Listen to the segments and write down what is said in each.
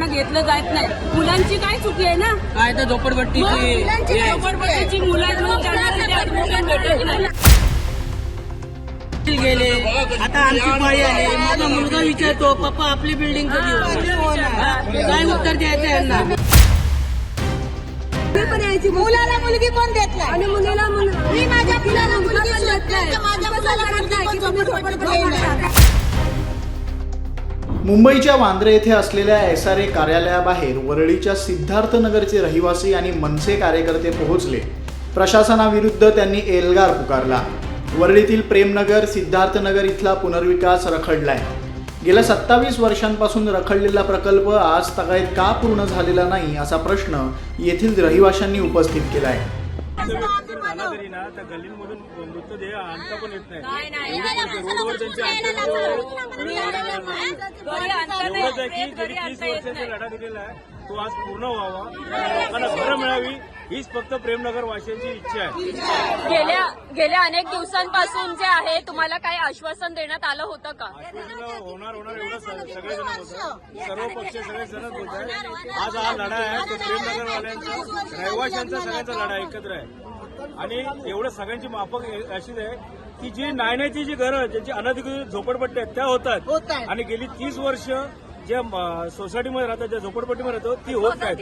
मुलांना घेतलं जात नाही. मुलांची काय चुकी आहे ना? काय तर झोपडपट्टीची झोपडपट्टीची मुलं आहेत म्हणून त्यांना तिथे admission भेटत नाही. गेले. आता आमची पाळी आली. माझा मुलगा विचारतो पप्पा आपली बिल्डिंग कधी होणार? काय उत्तर द्यायचं यांना? मुलाला मुलगी कोण देत नाही? आणि मुलीला मुलं मी माझ्या मुलाला मुलगी माझ्या मुलाला मुंबईच्या वांद्रे येथे असलेल्या एस आर ए कार्यालयाबाहेर वरळीच्या सिद्धार्थनगरचे रहिवासी आणि मनसे कार्यकर्ते पोहोचले. प्रशासनाविरुद्ध त्यांनी एल्गार पुकारला. वरळीतील प्रेमनगर सिद्धार्थनगर इथला पुनर्विकास रखडलाय. गेल्या सत्तावीस वर्षांपासून रखडलेला प्रकल्प आज तगायत का पूर्ण झालेला नाही असा प्रश्न येथील रहिवाशांनी उपस्थित केला आहे झाला तरी ना त्या गल्लींमधून मृतदेह आणता पण येत नाही. रोडवर त्यांचे एवढंच आहे की जरी तीस वर्षाचा लढा दिलेला आहे तो आज पूर्ण व्हावा. लोकांना घरं मिळावी हीच फक्त प्रेमनगर वासियांची इच्छा आहे. गेल्या गेल्या अनेक दिवसांपासून जे आहे तुम्हाला काही आश्वासन देण्यात आलं होतं का? आश्वासन होणार होणार एवढं सगळेजण होतं सर्व पक्ष सगळे जणच होत आहे आज हा लढा आहे तो प्रेमनगरवाल्यांचा रहिवाशांचा सगळ्यांचा लढा एकत्र आहे. आणि एवढं सगळ्यांची माफक अशीच आहे की जी नायण्याची जी घरं ज्यांची अनधिकृत झोपडपट्टी आहेत त्या होतात. आणि गेली तीस वर्ष ज्या म- सोसायटीमध्ये राहतात ज्या झोपडपट्टीमध्ये राहतो ती होत नाहीत.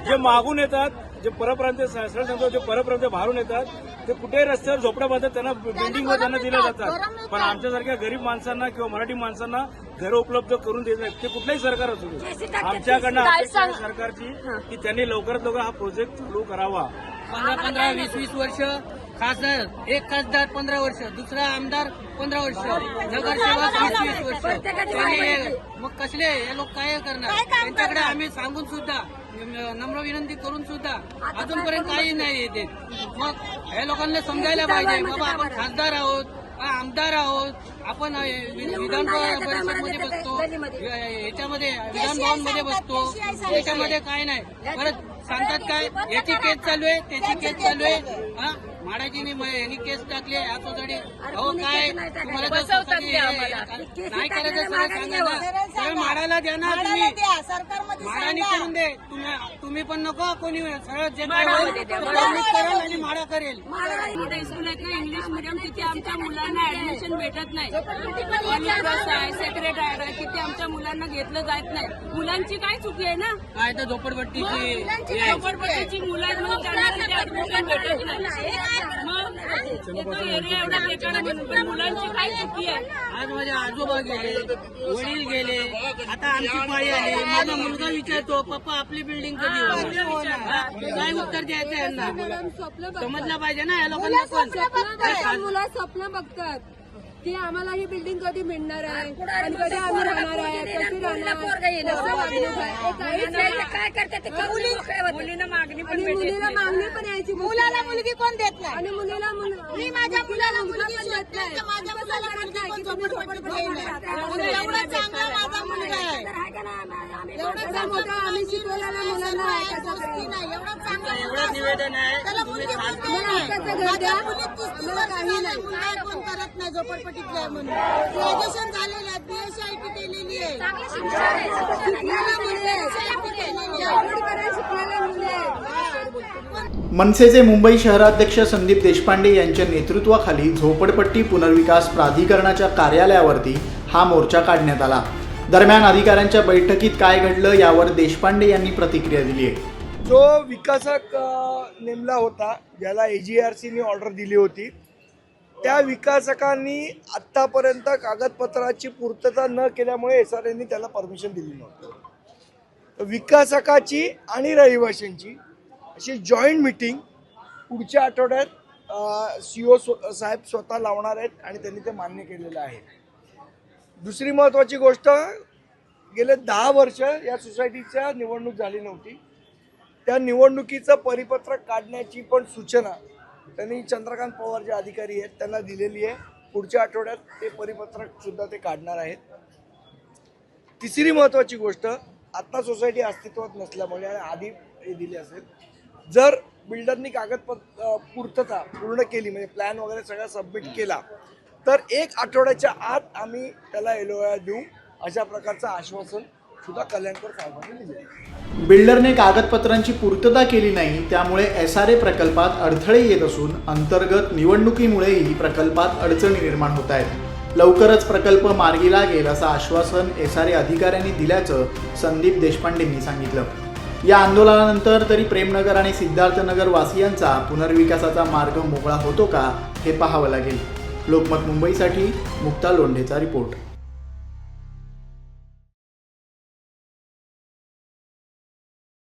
जे मागून येतात जे परप्रांतीय सरळ सांगतो जे परप्रांतीय बाहेरून येतात ते कुठेही रस्त्यावर झोपड्या बांधतात त्यांना बिल्डिंगवर त्यांना दिल्या जातात. पण आमच्यासारख्या गरीब माणसांना किंवा मराठी माणसांना घरं उपलब्ध करून देत नाहीत. ते कुठलंही सरकार असू दे. आमच्याकडनं सरकारची की त्यांनी लवकरात लवकर हा प्रोजेक्ट चालू करावा. पंधरा पंधरा वीस वीस वर्ष खासदार एक खासदार पंधरा वर्ष दुसरा आमदार पंधरा वर्ष नगरसेवक वीस वीस वर्ष. त्यांनी मग कसले? हे लोक काय करणार? त्यांच्याकडे आम्ही सांगून सुद्धा नम्र विनंती करून सुद्धा अजूनपर्यंत काही नाही येते. मग हे लोकांना समजायला पाहिजे बाबा आपण खासदार आहोत हा, आमदार आहोत आपण विधान परिषदमध्ये बसतो याच्यामध्ये विधान भवनमध्ये बसतो त्याच्यामध्ये काय नाही. परत सांगतात काय? याची केस चालू आहे त्याची केस चालू आहे. माडाची यांनी केस टाकली या सोसायटी अहो काय? तुम्हाला सोसायटी हे-. नाही करायचं सांगा ना. माडाला द्या ना तुम्ही. माडाने सांगा. करून दे. तुम्ही तुम्ही पण नको कोणी सरळ जे काय होईल करेल आणि माडा करेल. मोठे स्कूल आहेत ना इंग्लिश मिडियम तिथे आमच्या मुलांना ऍडमिशन भेटत नाही. आहे सेक्रेटरी आहे तिथे आमच्या मुलांना घेतलं जात नाही. मुलांची काय चुकी आहे ना? काय तर झोपडपट्टीची झोपडपट्टीची मुलं आहेत म्हणून त्यांना तिथे ऍडमिशन भेटत नाही. मुलांची काय चुकी आहे आज माझे आजोबा गेले वडील गेले आता आमची पाळी आली माझा मुलगा विचारतो पप्पा आपली बिल्डिंग कधी? काय उत्तर द्यायचं यांना समजलं पाहिजे ना या लोकांना पण मुलं स्वप्न बघतात की आम्हाला ही बिल्डिंग कधी मिळणार आहे? आणि कधी आम्ही राहणार आहे कशी राहणार. काय पण आणि मुलीला मागणी पण यायची मुलाला. मुलगी कोण देत नाही? आणि मुलीला मुल- मी माझ्या मुलाला मुलगा. माझ्या मुलाला मुलगी काही नाही. करत नाही झोपडपट्टीतले आहे म्हणून. ग्रॅज्युएशन झालेलं आहे बीएसआयटी केलेली आहे. मनसेचे मुंबई शहराध्यक्ष संदीप देशपांडे यांच्या नेतृत्वाखाली झोपडपट्टी पुनर्विकास प्राधिकरणाच्या कार्यालयावरती हा मोर्चा काढण्यात आला. दरम्यान अधिकाऱ्यांच्या बैठकीत काय घडलं यावर देशपांडे यांनी प्रतिक्रिया दिली आहे. जो विकासक नेमला होता ज्याला ए जी आर सीने ऑर्डर दिली होती त्या विकासकांनी आत्तापर्यंत कागदपत्राची पूर्तता न केल्यामुळे एस आर एनी त्याला परमिशन दिली नव्हती. विकासकाची आणि रहिवाशांची अशी जॉईंट मिटिंग पुढच्या आठवड्यात सी ओ साहेब स्वतः लावणार आहेत आणि त्यांनी ते मान्य केलेलं आहे. दुसरी महत्त्वाची गोष्ट गेले दहा वर्ष या सोसायटीच्या निवडणूक झाली नव्हती. त्या निवडणुकीचं परिपत्रक काढण्याची पण सूचना त्यांनी चंद्रकांत पवार जे अधिकारी आहेत त्यांना दिलेली आहे. पुढच्या आठवड्यात ते परिपत्रक सुद्धा ते काढणार आहेत. तिसरी महत्त्वाची गोष्ट आत्ता सोसायटी अस्तित्वात नसल्यामुळे आणि आधी हे दिली असेल. जर बिल्डरनी कागदपत्र पूर्तता पूर्ण केली म्हणजे प्लॅन वगैरे सगळा सबमिट केला तर एक आठवड्याच्या आत आम्ही त्याला एलोया देऊ अशा प्रकारचं आश्वासन सुद्धा कल्याणकर साहेबांनी दिले बिल्डरने कागदपत्रांची पूर्तता केली नाही त्यामुळे एस आर ए प्रकल्पात अडथळे येत असून अंतर्गत निवडणुकीमुळेही प्रकल्पात अडचणी निर्माण होत आहेत. लवकरच प्रकल्प मार्गी लागेल असं आश्वासन एस आर ए अधिकाऱ्यांनी दिल्याचं संदीप देशपांडेंनी सांगितलं. या आंदोलनानंतर तरी प्रेमनगर आणि सिद्धार्थनगर वासियांचा पुनर्विकासाचा मार्ग मोकळा होतो का हे पाहावं लागेल. लोकमत मुंबईसाठी मुक्ता लोंढेचा रिपोर्ट.